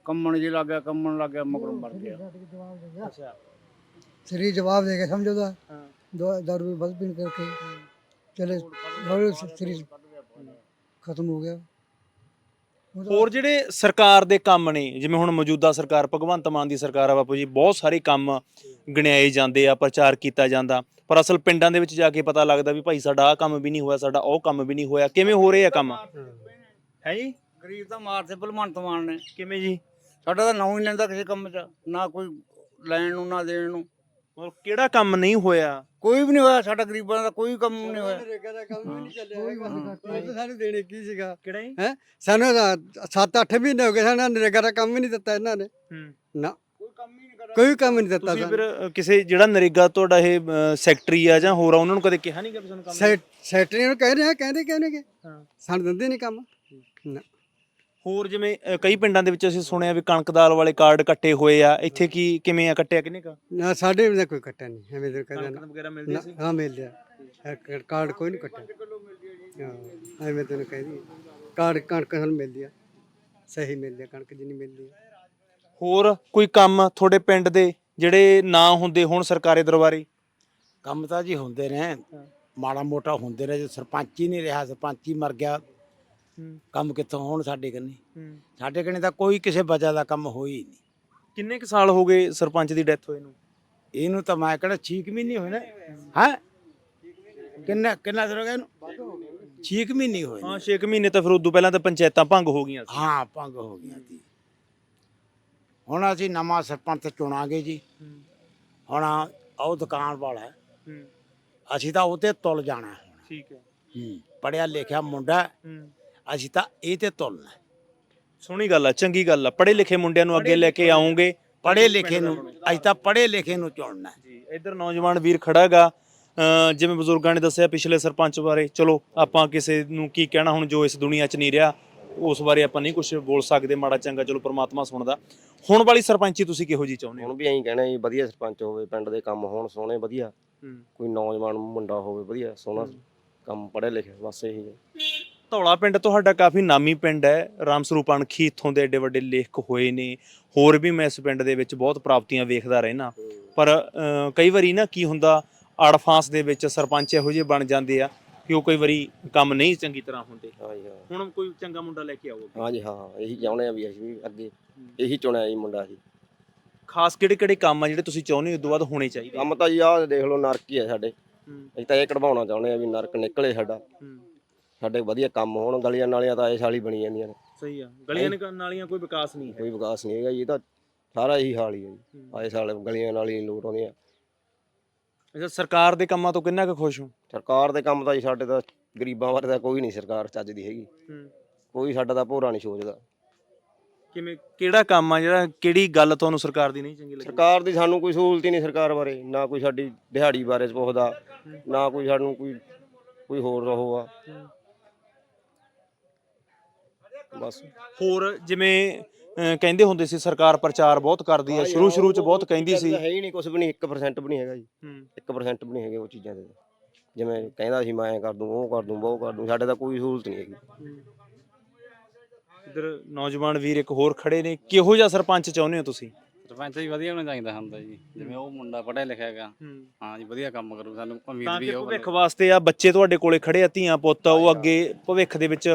ਕੰਮਣ ਜੇ ਲੱਗ ਗਿਆ ਕੰਮਣ ਲੱਗ ਗਿਆ ਮਗਰੋਂ ਮਰ ਗਿਆ। ਅੱਛਾ। ਸਰੀਰ ਜਵਾਬ ਦੇ ਕੇ ਸਮਝੋ ਦਾ ਹਾਂ। ਦਾਰੂ ਵੀ ਬਸ ਪੀਣ ਕਰਕੇ। ਚਲੇ ਸਰੀਰ ਖਤਮ ਹੋ ਗਿਆ। ਹੋਰ ਜਿਹੜੇ ਸਰਕਾਰ ਦੇ ਕੰਮ ਨੇ ਜਿਵੇਂ ਹੁਣ ਮੌਜੂਦਾ ਸਰਕਾਰ ਭਗਵੰਤ ਮਾਨ ਦੀ ਸਰਕਾਰ ਆ ਬਾਪੂ ਜੀ ਬਹੁਤ ਸਾਰੇ ਕੰਮ ਗਿਣਾਏ ਜਾਂਦੇ ਆ ਪ੍ਰਚਾਰ ਕੀਤਾ ਜਾਂਦਾ। ਪਰ ਅਸਲ ਪਿੰਡਾਂ ਦੇ ਵਿੱਚ ਜਾ ਕੇ ਪਤਾ ਲੱਗਦਾ ਵੀ ਭਾਈ ਸਾਡਾ ਆਹ ਕੰਮ ਵੀ ਨਹੀਂ ਹੋਇਆ ਸਾਡਾ ਉਹ ਕੰਮ ਵੀ ਨਹੀਂ ਹੋਇਆ। ਕਿਵੇਂ ਹੋ ਰਹੇ ਆ ਕੰਮ? ਹੈ ਜੀ? ਗਰੀਬ ਤਾਂ ਮਾਰਦੇ ਭਲਵੰਤ ਮਾਨ ਨੇ। ਕਿਵੇਂ ਜੀ? ਸਾਡਾ ਤਾਂ ਨਾਂ ਹੀ ਲੈਂਦਾ ਕਿਸੇ ਕੰਮ 'ਚ ਨਾ ਕੋਈ ਲੈਣ ਨੂੰ ਨਾ ਦੇਣ ਨੂੰ। ਮਤਲਬ ਕਿਹੜਾ ਕੰਮ ਨਹੀਂ ਹੋਇਆ? ਕੋਈ ਵੀ ਨਹੀਂ ਹੋਇਆ ਸਾਡਾ ਗਰੀਬਾਂ ਦਾ ਕੋਈ ਕੰਮ ਨਹੀਂ ਹੋਇਆ। ਨਰੇਗਾ ਦਾ ਕੰਮ ਵੀ ਨਹੀਂ ਚੱਲਿਆ ਹੈਗਾ। ਉਹ ਤਾਂ ਸਾਨੂੰ ਦੇਣੇ ਕੀ ਸੀਗਾ? ਕਿਹੜਾ ਜੀ? ਹੈ? ਸਾਨੂੰ 7-8 ਮਹੀਨੇ ਹੋ ਗਏ ਸਾਨੂੰ ਨਰੇਗਾ ਦਾ ਕੰਮ ਵੀ ਨਹੀਂ ਦਿੱਤਾ ਇਹਨਾਂ ਨੇ। ਹੂੰ। ਨਾ। ਕੋਈ ਕੰਮ ਹੀ ਨਹੀਂ ਕਰਿਆ। ਕੋਈ ਕੰਮ ਨਹੀਂ ਦਿੱਤਾ ਤੁਸੀਂ ਫਿਰ ਕਿਸੇ ਜਿਹੜਾ ਨਰੇਗਾ ਤੁਹਾਡਾ ਇਹ ਸੈਕਟਰੀ ਆ ਜਾਂ ਹੋਰ ਆ ਉਹਨਾਂ ਨੂੰ ਕਦੇ ਕਿਹਾ ਨਹੀਂ ਕਿ ਸਾਨੂੰ ਕੰਮ ਸੈਕਟਰੀ ਨੂੰ ਕਹਿ ਰਹੇ ਆ ਕਹਿੰਦੇ ਕਹਿੰਦੇ ਕਿ ਹਾਂ। ਸਾਨੂੰ ਦਿੰਦੇ ਨਹੀਂ ਕੰਮ। ਨਾ। ਹੋਰ ਜਿਵੇਂ ਅ, ਕਈ ਪਿੰਡਾਂ ਦੇ ਵਿੱਚ ਅਸੀਂ ਸੁਣਿਆ ਵੀ ਕਣਕ ਦਾਲ ਵਾਲੇ ਕਾਰਡ ਕੱਟੇ ਹੋਏ ਆ। ਇੱਥੇ ਕੀ ਕਿਵੇਂ ਆ? ਕੱਟਿਆ ਕਿਨੇ ਕਾ? ਨਾ ਸਾਡੇ ਵੀ ਤਾਂ ਕੋਈ ਕੱਟਾ ਨਹੀਂ। ਐਵੇਂ ਤਾਂ ਕਹਿੰਦਾ ਕਣਕ ਵਗੈਰਾ ਨਾ ਮਿਲਦੀ ਸੀ? ਹਾਂ ਮਿਲ ਕ- ਕਾਰਡ ਕੋਈ ਨਹੀਂ ਕੱਟਾ ਹਾਂ ਐਵੇਂ ਤੈਨੂੰ ਕਹਿੰਦੀ ਕਾਰਡ ਕਣਕ ਸਾਨੂੰ ਮਿਲਦੀ ਆ। ਸਹੀ ਮਿਲਦੀ ਆ ਕਣਕ ਜਿੰਨੀ ਮਿਲਦੀ ਆ। ਹੋਰ ਕੋਈ ਕੰਮ ਤੁਹਾਡੇ ਪਿੰਡ ਦੇ ਜਿਹੜੇ ਨਾ ਹੁੰਦੇ ਹੁਣ ਸਰਕਾਰੀ ਦਰਬਾਰੇ? ਕੰਮ ਤਾਂ ਜੀ ਹੁੰਦੇ ਨੇ। ਮਾੜਾ ਮੋਟਾ ਹੁੰਦੇ ਨੇ। ਜੇ ਸਰਪੰਚ ਹੀ ਨਹੀਂ ਰਿਹਾ ਸਰਪੰਚ ਹੀ ਮਰ ਗਿਆ। ਕੰਮ ਕਿੱਥੋਂ ਹੋਣ ਸਾਡੇ ਕੰਨੀ? ਸਾਡੇ ਕੰਨੀ ਤਾਂ ਕੋਈ ਕਿਸੇ ਵਜ੍ਹਾ ਦਾ ਕੰਮ ਹੋਈ ਨਹੀਂ ਕਿੰਨੇ ਕੁ ਸਾਲ ਹੋ ਗਏ ਸਰਪੰਚ ਦੀ ਡੈਥ ਹੋਏ ਨੂੰ? ਇਹਨੂੰ ਤਾਂ ਮੈਂ ਕਿਹੜਾ 6 ਮਹੀਨੇ ਹੋਏ ਨੇ। ਹੈ? ਕਿੰਨਾ ਕਿੰਨਾ ਦਰ ਹੋ ਗਿਆ ਇਹਨੂੰ? 6 ਮਹੀਨੇ ਹੋਏ ਹਾਂ 6 ਮਹੀਨੇ ਤਾਂ ਫਿਰ ਉਦੋਂ ਪਹਿਲਾਂ ਤਾਂ ਪੰਚਾਇਤਾਂ ਭੰਗ ਹੋ ਗਈਆਂ ਸੀ। ਹਾਂ ਭੰਗ ਹੋ ਗਈਆਂ ਸੀ। ਹੁਣ ਅਸੀਂ ਨਵਾਂ ਸਰਪੰਚ ਚੁਣਾਂਗੇ ਜੀ। ਹੁਣ ਉਹ ਦੁਕਾਨ ਵਾਲਾ ਅਸੀਂ ਤਾਂ ਉਹ ਤੇ ਤੁਲ ਜਾਣਾ ਠੀਕ ਹੈ। ਹੂੰ ਪੜਿਆ ਲਿਖਿਆ ਮੁੰਡਾ ਹੂੰ। ਅਸੀਂ ਤਾਂ ਇਹ ਤੇ ਤੁਲਣਾ ਹੈ। ਸੋਹਣੀ ਗੱਲ ਆ ਚੰਗੀ ਗੱਲ ਆ। ਪੜ੍ਹੇ ਲਿਖੇ ਮੁੰਡਿਆਂ ਨੂੰ ਅੱਗੇ ਲੈ ਕੇ ਆਉਂਗੇ। ਪੜ੍ਹੇ ਲਿਖੇ ਨੂੰ। ਅਸੀਂ ਤਾਂ ਪੜ੍ਹੇ ਲਿਖੇ ਨੂੰ ਚੁਣਨਾ ਹੈ। ਜੀ ਇੱਧਰ ਨੌਜਵਾਨ ਵੀਰ ਖੜਾਗਾ। ਜਿਵੇਂ ਬਜ਼ੁਰਗਾਂ ਨੇ ਦੱਸਿਆ ਪਿਛਲੇ ਸਰਪੰਚ ਬਾਰੇ ਚਲੋ ਆਪਾਂ ਕਿਸੇ ਨੂੰ ਕੀ ਕਹਿਣਾ ਹੁਣ ਜੋ ਇਸ ਦੁਨੀਆ 'ਚ ਨਹੀਂ ਰਿਹਾ ਉਸ ਬਾਰੇ ਆਪਾਂ ਨਹੀਂ ਕੁਝ ਬੋਲ ਸਕਦੇ ਮਾੜਾ ਚੰਗਾ ਚਲੋ ਪ੍ਰਮਾਤਮਾ ਸੁਣਦਾ। ਹੁਣ ਵਾਲੀ ਸਰਪੰਚੀ ਤੁਸੀਂ ਕਿਹੋ ਜੀ ਚਾਹੁੰਦੇ ਹੋ? ਹੁਣ ਵੀ ਐਂ ਕਹਿਣਾ ਜੀ ਵਧੀਆ ਸਰਪੰਚ ਹੋਵੇ ਪਿੰਡ ਦੇ ਕੰਮ ਹੋਣ ਸੋਹਣੇ ਵਧੀਆ। ਹੂੰ। ਕੋਈ ਨੌਜਵਾਨ ਮੁੰਡਾ ਹੋਵੇ ਵਧੀਆ ਸੋਹਣਾ ਕੰਮ ਪੜ੍ਹਿਆ ਲਿਖਿਆ ਬਸ ਇਹੀ ਹੈ। ਧੌਲਾ ਪਿੰਡ ਤੁਹਾਡਾ ਕਾਫੀ ਨਾਮੀ ਪਿੰਡ ਹੈ। ਰਾਮ ਸਰੂਪ ਅਣਖੀ ਇੱਥੋਂ ਦੇ ਏਡੇ ਵੱਡੇ ਲੇਖਕ ਹੋਏ ਨੇ। ਹੋਰ ਵੀ ਮੈਂ ਇਸ ਪਿੰਡ ਦੇ ਵਿੱਚ ਬਹੁਤ ਪ੍ਰਾਪਤੀਆਂ ਵੇਖਦਾ ਰਹਿਣਾ ਪਰ ਕਈ ਵਾਰੀ ਨਾ ਕੀ ਹੁੰਦਾ ਅੜਫਾਂਸ ਦੇ ਵਿੱਚ ਸਰਪੰਚ ਇਹੋ ਜਿਹੇ ਬਣ ਜਾਂਦੇ ਆ ਕਿ ਉਹ ਕਈ ਵਾਰੀ ਕੰਮ ਨਹੀਂ ਚੰਗੀ ਤਰ੍ਹਾਂ ਹੁੰਦੇ। ਹਾਂ ਹੁਣ ਕੋਈ ਚੰਗਾ ਮੁੰਡਾ ਲੈ ਕੇ ਆਓ ਹਾਂ ਜੀ ਹਾਂ ਇਹੀ ਚਾਹੁੰਦੇ ਆ ਵੀ ਅਸੀਂ ਵੀ ਅੱਗੇ ਇਹੀ ਚੁਣਿਆ ਜੀ ਮੁੰਡਾ ਜੀ। ਖਾਸ ਕਿਹੜੇ ਕਿਹੜੇ ਕੰਮ ਆ ਜਿਹੜੇ ਤੁਸੀਂ ਚਾਹੁੰਦੇ ਹੋ ਇਸ ਤੋਂ ਬਾਅਦ ਹੋਣੇ ਚਾਹੀਦੇ? ਕੰਮ ਤਾਂ ਜੀ ਆਹ ਦੇਖ ਲਓ ਨਰਕ ਹੀ ਆ ਸਾਡੇ। ਹੂੰ, ਅਸੀਂ ਤਾਂ ਇਹ ਕਢਵਾਉਣਾ ਚਾਹੁੰਦੇ ਆ ਵੀ ਨਰਕ ਨਿਕਲੇ ਸਾਡਾ। ਹੂੰ, ਸਾਡੇ ਵਧੀਆ ਕੰਮ ਹੋਣ ਗਲੀਆਂ ਨਾਲੀਆਂ ਤਾਂ ਇਹ ਸਾਲੀ ਬਣੀ ਜਾਂਦੀਆਂ ਨੇ। ਸਹੀ ਆ ਗਲੀਆਂ ਨਾਲੀਆਂ ਕੋਈ ਵਿਕਾਸ ਨਹੀਂ ਹੈ। ਕੋਈ ਵਿਕਾਸ ਨਹੀਂ ਹੈਗਾ ਜੀ ਇਹ ਤਾਂ ਸਾਰਾ ਇਹੀ ਹਾਲ ਹੀ ਹੈ ਜੀ। ਆਏ ਸਾਲ ਗਲੀਆਂ ਨਾਲੀਆਂ ਲੋਟ ਆਉਂਦੀਆਂ ਅੱਛਾ ਸਰਕਾਰ ਦੇ ਕੰਮਾਂ ਤੋਂ ਕਿੰਨਾ ਕੁ ਖੁਸ਼ ਹੋ? ਸਰਕਾਰ ਦੇ ਕੰਮ ਤਾਂ ਜੀ ਸਾਡੇ ਤਾਂ ਗਰੀਬਾਂ ਬਾਰੇ ਤਾਂ ਕੋਈ ਨਹੀਂ ਸਰਕਾਰ ਚੱਜਦੀ ਹੈਗੀ। ਹੂੰ। ਕੋਈ ਸਾਡਾ ਤਾਂ ਭੋਰਾ ਨਹੀਂ ਸੋਚਦਾ। ਕਿਵੇਂ ਕਿਹੜਾ ਕੰਮ ਆ ਜਿਹੜਾ ਕਿਹੜੀ ਗੱਲ ਤੁਹਾਨੂੰ ਸਰਕਾਰ ਦੀ ਨਹੀਂ ਚੰਗੀ ਲੱਗੀ? ਸਰਕਾਰ ਦੀ ਸਾਨੂੰ ਕੋਈ ਸਹੂਲਤ ਹੀ ਨਹੀਂ ਸਰਕਾਰ ਬਾਰੇ ਨਾ ਕੋਈ ਸਾਡੀ ਦਿਹਾੜੀ ਬਾਰੇ ਪੁੱਛਦਾ ਨਾ ਕੋਈ ਸਾਨੂੰ ਕੋਈ ਕੋਈ ਹੋਰ ਰਹੋ ਆ। ਬਸ। ਹੋਰ ਜਿਵੇਂ ਅਹ, ਕਹਿੰਦੇ ਹੁੰਦੇ ਸੀ ਸਰਕਾਰ ਪ੍ਰਚਾਰ ਬਹੁਤ ਕਰਦੀ ਹੈ ਸ਼ੁਰੂ ਸ਼ੁਰੂ ਚ ਬਹੁਤ ਕਹਿੰਦੀ ਸੀ। ਹੈ ਹੀ ਨਹੀਂ ਕੁਝ ਵੀ ਨਹੀਂ 1% ਵੀ ਨਹੀਂ ਹੈਗਾ ਜੀ। ਹੂੰ। 1% ਵੀ ਨਹੀਂ ਹੈਗੇ ਉਹ ਚੀਜ਼ਾਂ ਦੇ। ਜਿਵੇਂ ਕਹਿੰਦਾ ਸੀ ਮੈਂ ਐਂ ਕਰ ਦੂੰ ਉਹ ਕਰ ਦੂੰ ਉਹ ਕਰ ਦੂੰ ਸਾਡੇ ਤਾਂ ਕੋਈ ਸਹੂਲਤ ਨਹੀਂ ਹੈਗੀ। ਇਧਰ ਨੌਜਵਾਨ ਵੀਰ ਇੱਕ ਹੋਰ ਖੜੇ ਨੇ। ਕਿਹੋ ਜਿਹਾ ਸਰਪੰਚ ਚਾਹੁੰਦੇ ਹੋ ਤੁਸੀਂ? ਸਰਪੰਚ ਜੀ ਵਧੀਆ ਹੋਣਾ ਚਾਹੀਦਾ ਹੁੰਦਾ ਜੀ। ਜਿਵੇਂ ਉਹ ਮੁੰਡਾ ਪੜ੍ਹਿਆ ਲਿਖਿਆ ਹੈਗਾ। ਹਾਂ। ਜੀ ਵਧੀਆ ਕੰਮ ਕਰੂ ਸਾਨੂੰ ਉਮੀਦ ਵੀ ਕਿ ਹੈ ਉਹ ਭਵਿੱਖ ਵਾਸਤੇ ਆ ਬੱਚੇ ਤੁਹਾਡੇ ਕੋਲੇ ਖੜੇ ਆ ਧੀਆਂ ਪੁੱਤ ਉਹ ਅੱਗੇ ਭਵਿੱਖ ਦੇ ਵਿੱਚ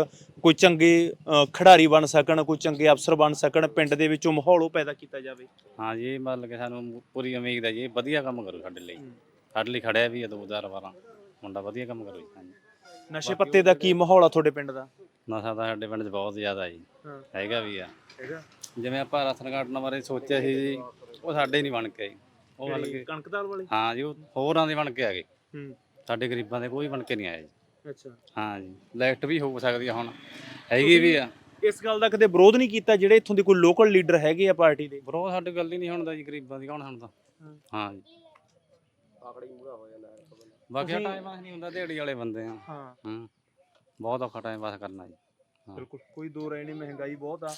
ਕੋਈ ਚੰਗੇ ਅ, ਖਿਡਾਰੀ ਬਣ ਸਕਣ ਕੋਈ ਚੰਗੇ ਅਫਸਰ ਬਣ ਸਕਣ ਪਿੰਡ ਦੇ ਵਿੱਚੋਂ ਮਾਹੌਲ ਉਹ ਪੈਦਾ ਕੀਤਾ ਜਾਵੇ। ਹਾਂ ਜੀ ਮਤਲਬ ਕਿ ਸਾਨੂੰ ਪੂਰੀ ਉਮੀਦ ਹੈ ਜੀ ਇਹ ਵਧੀਆ ਕੰਮ ਕਰੂ ਸਾਡੇ ਲਈ। ਸਾਡੇ ਲਈ ਖੜਿਆ ਵੀ ਹੈ 2012 ਮੁੰਡਾ ਵਧੀਆ ਕੰਮ ਕਰੂ ਜੀ ਹਾਂਜੀ ਨਸ਼ੇ ਪੱਤੇ ਦਾ ਕੀ ਮਾਹੌਲ ਆ ਤੁਹਾਡੇ ਪਿੰਡ ਦਾ? ਨਸ਼ਾ ਤਾਂ ਸਾਡੇ ਪਿੰਡ 'ਚ ਬਹੁਤ ਜ਼ਿਆਦਾ ਜੀ ਹਾਂ। ਹੈਗਾ ਵੀ ਆ। ਹੈਗਾ। ਜਿਵੇਂ ਆਪਾਂ ਰਾਸ਼ਨ ਕਾਰਡਾਂ ਬਾਰੇ ਸੋਚਿਆ ਸੀ ਜੀ ਉਹ ਸਾਡੇ ਨਹੀਂ ਬਣ ਕੇ ਆਏ। ਉਹ ਮਤਲਬ ਕਿ ਕਣਕ ਦਾਲ ਵਾਲੇ? ਹਾਂ ਜੀ ਉਹ ਹੋਰਾਂ ਦੇ ਬਣ ਕੇ ਆ ਗਏ। ਹੂੰ। ਸਾਡੇ ਗਰੀਬਾਂ ਦੇ ਕੋਈ ਬਣ ਕੇ ਨਹੀਂ ਆਇਆ ਜੀ। ਅੱਛਾ। ਹਾਂ ਜੀ ਲਾਈਟ ਵੀ ਹੋ ਸਕਦੀ ਆ ਹੁਣ ਹੈਗੀ ਵੀ ਆ। ਇਸ ਗੱਲ ਦਾ ਕਦੇ ਵਿਰੋਧ ਨਹੀਂ ਕੀਤਾ ਜਿਹੜੇ ਇੱਥੋਂ ਦੇ ਕੋਈ ਲੋਕਲ ਲੀਡਰ ਹੈਗੇ ਆ ਪਾਰਟੀ ਦੇ? ਬਰੋ ਸਾਡੇ ਗੱਲ ਹੀ ਨਹੀਂ ਹੁੰਦਾ ਜੀ ਗਰੀਬਾਂ ਦੀ ਕੌਣ ਸੁਣਦਾ? ਹਾਂ। ਜੀ। ਬਾਕੀ ਤੁਸੀਂ- ਟਾਈਮ ਪਾਸ ਨਹੀਂ ਹੁੰਦਾ ਦਿਹਾੜੀ ਵਾਲੇ ਬੰਦੇ ਆ। ਹਾਂ। ਹੂੰ। ਬਹੁਤ ਔਖਾ ਟਾਈਮ ਪਾਸ ਕਰਨਾ ਜੀ। ਹਾਂ। ਬਿਲਕੁਲ ਕੋਈ ਦੋ ਰਹਿ ਨਹੀਂ ਮਹਿੰਗਾਈ ਬਹੁਤ ਆ।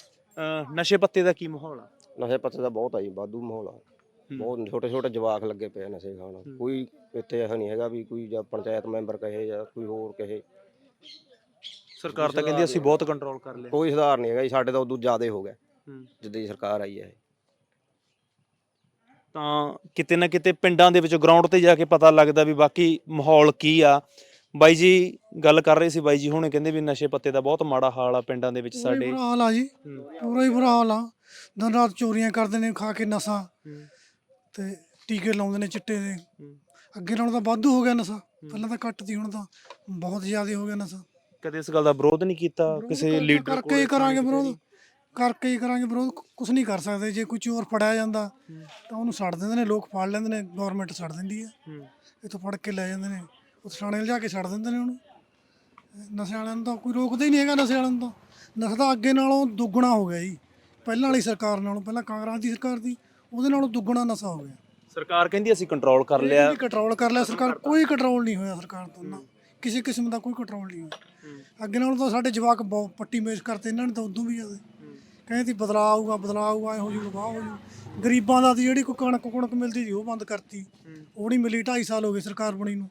ਨਸ਼ੇ ਪੱਤੇ ਦਾ ਕੀ ਮਾਹੌਲ ਆ? ਨਸ਼ੇ ਪੱਤੇ ਦਾ ਬਹੁਤ ਆ ਜੀ ਵਾਧੂ ਮਾਹੌਲ ਆ। ਬਹੁਤ ਛੋਟੇ ਛੋਟੇ ਜਵਾਕ ਲੱਗੇ ਪਏ ਆ ਨਸ਼ੇ ਖਾਣ। ਕੋਈ ਇੱਥੇ ਇਹੋ ਨਹੀਂ ਹੈਗਾ ਵੀ ਕੋਈ ਜਾਂ ਪੰਚਾਇਤ ਮੈਂਬਰ ਕਹੇ ਜਾਂ ਕੋਈ ਹੋਰ ਕਹੇ। ਸਰਕਾਰ ਤਾਂ ਕਹਿੰਦੀ ਅਸੀਂ ਬਹੁਤ ਕੰਟਰੋਲ ਕਰ ਲਿਆ। ਕੋਈ ਸੁਧਾਰ ਨਹੀਂ ਹੈਗਾ ਜੀ ਸਾਡੇ ਤਾਂ ਉਦੋਂ ਜ਼ਿਆਦਾ ਹੋ ਗਿਆ ਹੂੰ। ਜਿੱਦਾਂ ਦੀ ਸਰਕਾਰ ਆਈ ਹੈ। ਤਾਂ ਕਿਤੇ ਨਾ ਕਿਤੇ ਪਿੰਡਾਂ ਦੇ ਵਿੱਚ ਗਰਾਊਂਡ ਤੇ ਜਾ ਕੇ ਪਤਾ ਲੱਗਦਾ ਵੀ ਬਾਕੀ ਮਾਹੌਲ ਕੀ ਆ। ਬਾਈ ਜੀ ਗੱਲ ਕਰ ਰਹੇ ਸੀ ਬਾਈ ਜੀ ਹੁਣੇ ਕਹਿੰਦੇ ਵੀ ਨਸ਼ੇ ਪੱਤੇ ਦਾ ਬਹੁਤ ਮਾੜਾ ਹਾਲ ਆ ਪਿੰਡਾਂ ਦੇ ਵਿੱਚ ਪੂਰਾ ਹੀ ਸਾਡੇ। ਬੁਰਾ ਹਾਲ ਆ ਜੀ ਹੂੰ। ਪੂਰਾ ਹੀ ਬੁਰਾ ਹਾਲ ਆ। ਦਿਨ ਰਾਤ ਚੋਰੀਆਂ ਕਰਦੇ ਨੇ ਖਾ ਕੇ ਨਸ਼ਾ। ਹੂੰ। ਤੇ ਟੀਕੇ ਲਾਉਂਦੇ ਨੇ ਚਿੱਟੇ ਦੇ। ਹੂੰ। ਅੱਗੇ ਨਾਲੋਂ ਤਾਂ ਵਾਧੂ ਹੋ ਗਿਆ ਨਸ਼ਾ। ਪਹਿਲਾਂ ਤਾਂ ਘੱਟ ਸੀ ਹੁਣ ਤਾਂ ਬਹੁਤ ਜ਼ਿਆਦਾ ਹੋ ਗਿਆ ਨਸ਼ਾ। ਕਦੇ ਇਸ ਗੱਲ ਦਾ ਵਿਰੋਧ ਨਹੀਂ ਕੀਤਾ ਵਿਰੋਧ ਕਿਸੇ ਕਰ- ਲੀਡਰ ਕਰਕੇ ਹੀ ਕਰਾਂਗੇ ਵਿਰੋਧ। ਕਰਕੇ ਹੀ ਕਰਾਂਗੇ ਵਿਰੋਧ ਕੁਝ ਨਹੀਂ ਕਰ ਸਕਦੇ। ਜੇ ਕੋਈ ਚੋਰ ਫੜਿਆ ਜਾਂਦਾ ਤਾਂ ਉਹਨੂੰ ਛੱਡ ਦਿੰਦੇ ਨੇ ਲੋਕ ਫੜ ਲੈਂਦੇ ਨੇ ਗਵਰਨਮੈਂਟ ਛੱਡ ਦਿੰਦੀ ਹੈ। ਇੱਥੋਂ ਫੜ ਕੇ ਲੈ ਜਾਂਦੇ ਨੇ। ਉਹ ਥਾਣੇ ਲਿਜਾ ਕੇ ਛੱਡ ਦਿੰਦੇ ਨੇ ਉਹਨੂੰ। ਨਸ਼ੇ ਵਾਲਿਆਂ ਨੂੰ ਤਾਂ ਕੋਈ ਰੋਕਦਾ ਹੀ ਨਹੀਂ ਹੈਗਾ ਨਸ਼ੇ ਵਾਲਿਆਂ ਨੂੰ ਤਾਂ। ਨਸ਼ਾ ਤਾਂ ਅੱਗੇ ਨਾਲੋਂ ਦੁੱਗਣਾ ਹੋ ਗਿਆ ਜੀ। ਪਹਿਲਾਂ ਵਾਲੀ ਸਰਕਾਰ ਨਾਲੋਂ ਪਹਿਲਾਂ ਕਾਂਗਰਸ ਦੀ ਸਰਕਾਰ ਦੀ ਉਹਦੇ ਨਾਲੋਂ ਦੁੱਗਣਾ ਨਸ਼ਾ ਹੋ ਗਿਆ। ਸਰਕਾਰ ਕਹਿੰਦੀ ਅਸੀਂ ਕੰਟਰੋਲ ਕਰ ਲਿਆ। ਕੰਟਰੋਲ ਕਰ ਲਿਆ ਸਰਕਾਰ ਕੋਈ ਕੰਟਰੋਲ ਨਹੀਂ ਹੋਇਆ ਸਰਕਾਰ ਤੋਂ ਨਾ। ਕਿਸੇ ਕਿਸਮ ਦਾ ਕੋਈ ਕੰਟਰੋਲ ਨਹੀਂ ਹੋਇਆ। ਅੱਗੇ ਨਾਲੋਂ ਤਾਂ ਸਾਡੇ ਜਵਾਕ ਬਹੁਤ ਪੱਟੀ ਮੇਸ਼ ਕਰਤੇ ਇਹਨਾਂ ਨੇ ਤਾਂ ਉਦੋਂ ਵੀ ਜ਼ਿਆਦਾ। ਕਹਿੰਦੇ ਸੀ ਬਦਲਾਅ ਆਊਗਾ ਬਦਲਾਅ ਆਊਗਾ ਐ ਹੋ ਜੂਗਾ ਵਾਹ ਹੋ ਜੂ ਗਰੀਬਾਂ ਦਾ ਜਿਹੜੀ ਕੋਈ ਕਣਕ ਕੁਣਕ ਮਿਲਦੀ ਸੀ ਉਹ ਬੰਦ ਕਰਤੀ। ਉਹ ਨਹੀਂ ਮਿਲੀ 2.5 ਸਾਲ ਹੋ ਗਏ ਸਰਕਾਰ ਬਣੀ ਨੂੰ।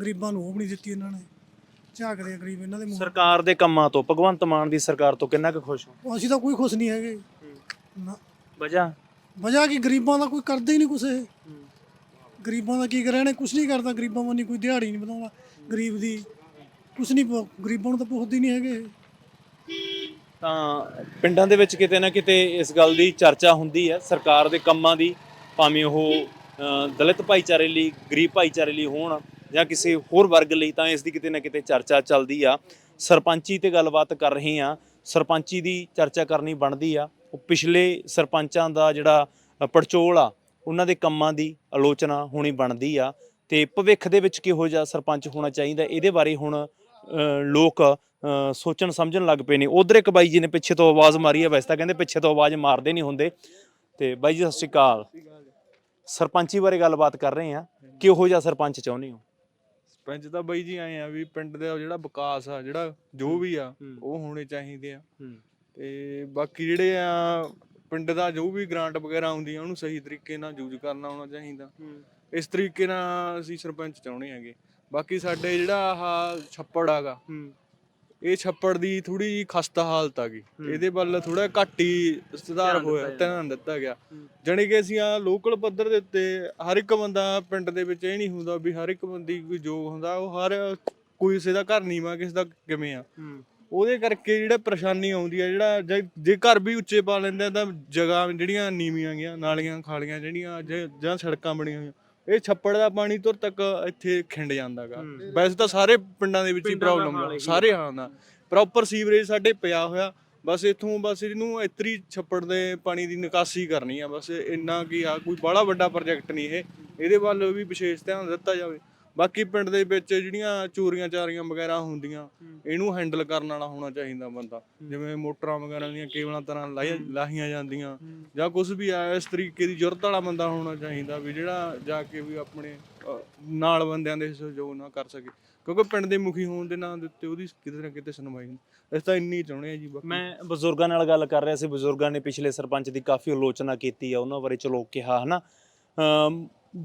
ਗਰੀਬਾਂ ਨੂੰ ਉਹ ਵੀ ਨਹੀਂ ਦਿੱਤੀ ਇਹਨਾਂ ਨੇ। ਝਾਕਦੇ ਆ ਗਰੀਬ ਇਹਨਾਂ ਦੇ ਮੂੰਹ। ਸਰਕਾਰ ਦੇ ਕੰਮਾਂ ਤੋਂ ਭਗਵੰਤ ਮਾਨ ਦੀ ਸਰਕਾਰ ਤੋਂ ਕਿੰਨਾ ਕੁ ਖੁਸ਼ ਹੋ? ਉਹ ਅਸੀਂ ਤਾਂ ਕੋਈ ਖੁਸ਼ ਨਹੀਂ ਹੈਗੇ। ਨਾ। ਵਜ੍ਹਾ? ਵਜ੍ਹਾ ਕੀ? ਗਰੀਬਾਂ ਦਾ ਕੋਈ ਕਰਦਾ ਹੀ ਨਹੀਂ ਕੁਛ ਇਹ। ਗਰੀਬਾਂ ਦਾ ਕੀ ਕਰਿਆ? ਨੇ ਕੁਛ ਨਹੀਂ ਕਰਦਾ। ਗਰੀਬਾਂ ਵੱਲ ਨਹੀਂ ਕੋਈ ਦਿਹਾੜੀ ਨਹੀਂ ਬਣਾਉਂਦਾ ਗਰੀਬ ਦੀ ਕੁਛ ਨਹੀਂ ਪੁ- ਗਰੀਬਾਂ ਨੂੰ ਤਾਂ ਪੁੱਛਦੇ ਨਹੀਂ ਹੈਗੇ ਇਹ। ਤਾਂ ਪਿੰਡਾਂ ਦੇ ਵਿੱਚ ਕਿਤੇ ਨਾ ਕਿਤੇ ਇਸ ਗੱਲ ਦੀ ਚਰਚਾ ਹੁੰਦੀ ਹੈ। ਸਰਕਾਰ ਦੇ ਕੰਮਾਂ ਦੀ ਭਾਵੇਂ ਉਹ ਅ, ਦਲਿਤ ਭਾਈਚਾਰੇ ਲਈ ਗਰੀਬ ਭਾਈਚਾਰੇ ਲਈ ਹੋਣ ਜਾਂ ਕਿਸੇ ਹੋਰ ਵਰਗ ਲਈ ਤਾਂ ਇਸ ਦੀ ਕਿਤੇ ਨਾ ਕਿਤੇ ਚਰਚਾ ਚੱਲਦੀ ਆ। ਸਰਪੰਚੀ ਤੇ ਗੱਲਬਾਤ ਕਰ ਰਹੇ ਆ। ਸਰਪੰਚੀ ਦੀ ਚਰਚਾ ਕਰਨੀ ਬਣਦੀ ਆ। ਉਹ ਪਿਛਲੇ ਸਰਪੰਚਾਂ ਦਾ ਜਿਹੜਾ ਪੜਚੋਲ ਆ, ਉਹਨਾਂ ਦੇ ਕੰਮਾਂ ਦੀ ਆਲੋਚਨਾ ਹੋਣੀ ਬਣਦੀ ਆ। ਤੇ ਭਵਿੱਖ ਦੇ ਵਿੱਚ ਕਿਹੋ ਜਿਹਾ ਸਰਪੰਚ ਹੋਣਾ ਚਾਹੀਦਾ, ਇਹਦੇ ਬਾਰੇ ਹੁਣ ਲੋਕ ਸੋਚਣ ਸਮਝਣ ਲੱਗ ਪਏ ਨੇ। ਉਧਰ ਇੱਕ ਬਾਈ ਜੀ ਨੇ ਪਿੱਛੇ ਤੋਂ ਆਵਾਜ਼ ਮਾਰੀ ਹੈ ਵੈਸੇ ਤਾਂ ਕਹਿੰਦੇ ਪਿੱਛੇ ਤੋਂ ਆਵਾਜ਼ ਮਾਰਦੇ ਨਹੀਂ ਹੁੰਦੇ। ਤੇ ਬਾਈ ਜੀ, ਸਤਿ ਸ਼੍ਰੀ ਅਕਾਲ। ਸਰਪੰਚੀ ਬਾਰੇ ਗੱਲਬਾਤ ਕਰ ਰਹੇ ਆ। ਕਿਹੋ ਜਿਹਾ ਸਰਪੰਚ ਚਾਹੁੰਦੇ ਹੋ? ਸਰਪੰਚ ਤਾਂ ਬਾਈ ਜੀ ਆਏ ਆ ਵੀ ਪਿੰਡ ਦਾ ਜਿਹੜਾ ਵਿਕਾਸ ਆ ਜਿਹੜਾ ਜੋ ਵੀ ਆ। ਉਹ ਹੋਣੇ ਚਾਹੀਦੇ ਆ। ਤੇ ਬਾਕੀ ਜਿਹੜੇ ਆ ਪਿੰਡ ਦਾ ਜੋ ਵੀ ਗ੍ਰਾਂਟ ਵਗੈਰਾ ਆਉਂਦੀ ਆ ਉਹਨੂੰ ਸਹੀ ਤਰੀਕੇ ਨਾਲ ਯੂਜ਼ ਕਰਨਾ ਆਉਣਾ ਚਾਹੀਦਾ। ਇਸ ਤਰੀਕੇ ਨਾਲ ਅਸੀਂ ਸਰਪੰਚ ਚਾਹੁੰਦੇ ਹੈਗੇ। ਬਾਕੀ ਸਾਡੇ ਜਿਹੜਾ ਆਹ ਛੱਪੜ ਆਗਾ ਇਹ ਛੱਪੜ ਦੀ ਥੋੜੀ ਜੀ ਖਸਤਾ ਹਾਲਤ ਆ ਗਈ। ਇਹਦੇ ਵੱਲ ਥੋੜਾ ਘੱਟ ਹੀ ਸੁਧਾਰ ਹੋਇਆ ਧਿਆਨ ਦਿੱਤਾ ਗਿਆ। ਜਾਣੀ ਕਿ ਅਸੀਂ ਆ ਲੋਕਲ ਪੱਧਰ ਦੇ ਉੱਤੇ ਹਰ ਇੱਕ ਬੰਦਾ ਪਿੰਡ ਦੇ ਵਿੱਚ ਇਹ ਨਹੀਂ ਹੁੰਦਾ ਵੀ ਹਰ ਇੱਕ ਬੰਦੀ ਕੋਈ ਯੋਗ ਹੁੰਦਾ ਉਹ ਹਰ ਕੋਈ ਕਿਸੇ ਦਾ ਘਰ ਨੀਵਾਂ ਕਿਸੇ ਦਾ ਕਿਵੇਂ ਆ। ਉਹਦੇ ਕਰਕੇ ਜਿਹੜਾ ਪਰੇਸ਼ਾਨੀ ਆਉਂਦੀ ਆ ਜਿਹੜਾ ਜੇ- ਜੇ ਘਰ ਵੀ ਉੱਚੇ ਪਾ ਲੈਂਦੇ ਆ ਤਾਂ ਜਗ੍ਹਾ ਜਿਹੜੀਆਂ ਨੀਵੀਆਂ ਗੀਆਂ ਨਾਲੀਆਂ ਖਾਲੀਆਂ ਜਿਹੜੀਆਂ ਜੇ- ਜਾਂ ਸੜਕਾਂ ਬਣੀਆਂ ਹੋਈਆਂ ਇਹ ਛੱਪੜ ਦਾ ਪਾਣੀ ਤੁਰ ਤੱਕ ਇੱਥੇ ਖਿੰਡ ਜਾਂਦਾਗਾ। ਵੈਸੇ ਤਾਂ ਸਾਰੇ ਪਿੰਡਾਂ ਦੇ ਵਿੱਚ ਹੀ ਪ੍ਰੋਬਲਮ ਆ। ਸਾਰੇ ਹਾਂ ਦਾ ਪ੍ਰੋਪਰ ਸੀਵਰੇਜ ਸਾਡੇ ਪਿਆ ਹੋਇਆ। ਬਸ ਇਥੋਂ ਬਸ ਇਹਨੂੰ ਇਤਰੀ ਛੱਪੜ ਦੇ ਪਾਣੀ ਦੀ ਨਿਕਾਸੀ ਕਰਨੀ ਆ। ਬਸ ਇੰਨਾ ਕੀ ਆ ਕੋਈ ਬੜਾ ਵੱਡਾ ਪ੍ਰੋਜੈਕਟ ਨਹੀਂ ਇਹ। ਇਹਦੇ ਵੱਲ ਵੀ ਵਿਸ਼ੇਸ਼ ਧਿਆਨ ਦਿੱਤਾ ਜਾਵੇ। ਬਾਕੀ ਪਿੰਡ ਦੇ ਵਿੱਚ ਜਿਹੜੀਆਂ ਚੋਰੀਆਂ ਚਾਰੀਆਂ ਵਗੈਰਾ ਹੁੰਦੀਆਂ ਇਹਨੂੰ ਹੈਂਡਲ ਕਰਨ ਵਾਲਾ ਹੋਣਾ ਚਾਹੀਦਾ ਬੰਦਾ। ਜਿਵੇਂ ਮੋਟਰਾਂ ਵਗੈਰਾ ਦੀਆਂ ਕੇਬਲਾਂ ਤਰ੍ਹਾਂ ਲਾਈਆਂ- ਲਾਹੀਆਂ ਜਾਂਦੀਆਂ ਜਾਂ ਕੁਝ ਵੀ ਆ ਇਸ ਤਰੀਕੇ ਦੀ ਜ਼ਰੂਰਤ ਵਾਲਾ ਬੰਦਾ ਹੋਣਾ ਚਾਹੀਦਾ ਵੀ ਜਿਹੜਾ ਜਾ ਕੇ ਵੀ ਆਪਣੇ ਨਾਲ ਬੰਦਿਆਂ ਦੇ ਸਹਿਯੋਗ ਨਾ ਕਰ ਸਕੇ। ਕਿਉਂਕਿ ਪਿੰਡ ਦੇ ਮੁਖੀ ਹੋਣ ਦੇ ਨਾਂ ਦੇ ਉੱਤੇ ਉਹਦੀ ਕਿਤੇ ਨਾ ਕਿਤੇ ਸੁਣਵਾਈ ਨਹੀਂ ਅਸੀਂ ਤਾਂ ਇੰਨੀ ਚਾਹੁੰਦੇ ਆ ਜੀ ਬਾਕੀ। ਮੈਂ ਬਜ਼ੁਰਗਾਂ ਨਾਲ ਗੱਲ ਕਰ ਰਿਹਾ ਸੀ। ਬਜ਼ੁਰਗਾਂ ਨੇ ਪਿਛਲੇ ਸਰਪੰਚ ਦੀ ਕਾਫੀ ਆਲੋਚਨਾ ਕੀਤੀ ਆ। ਉਹਨਾਂ ਬਾਰੇ ਚਲੋ ਕਿਹਾ ਹਨਾ?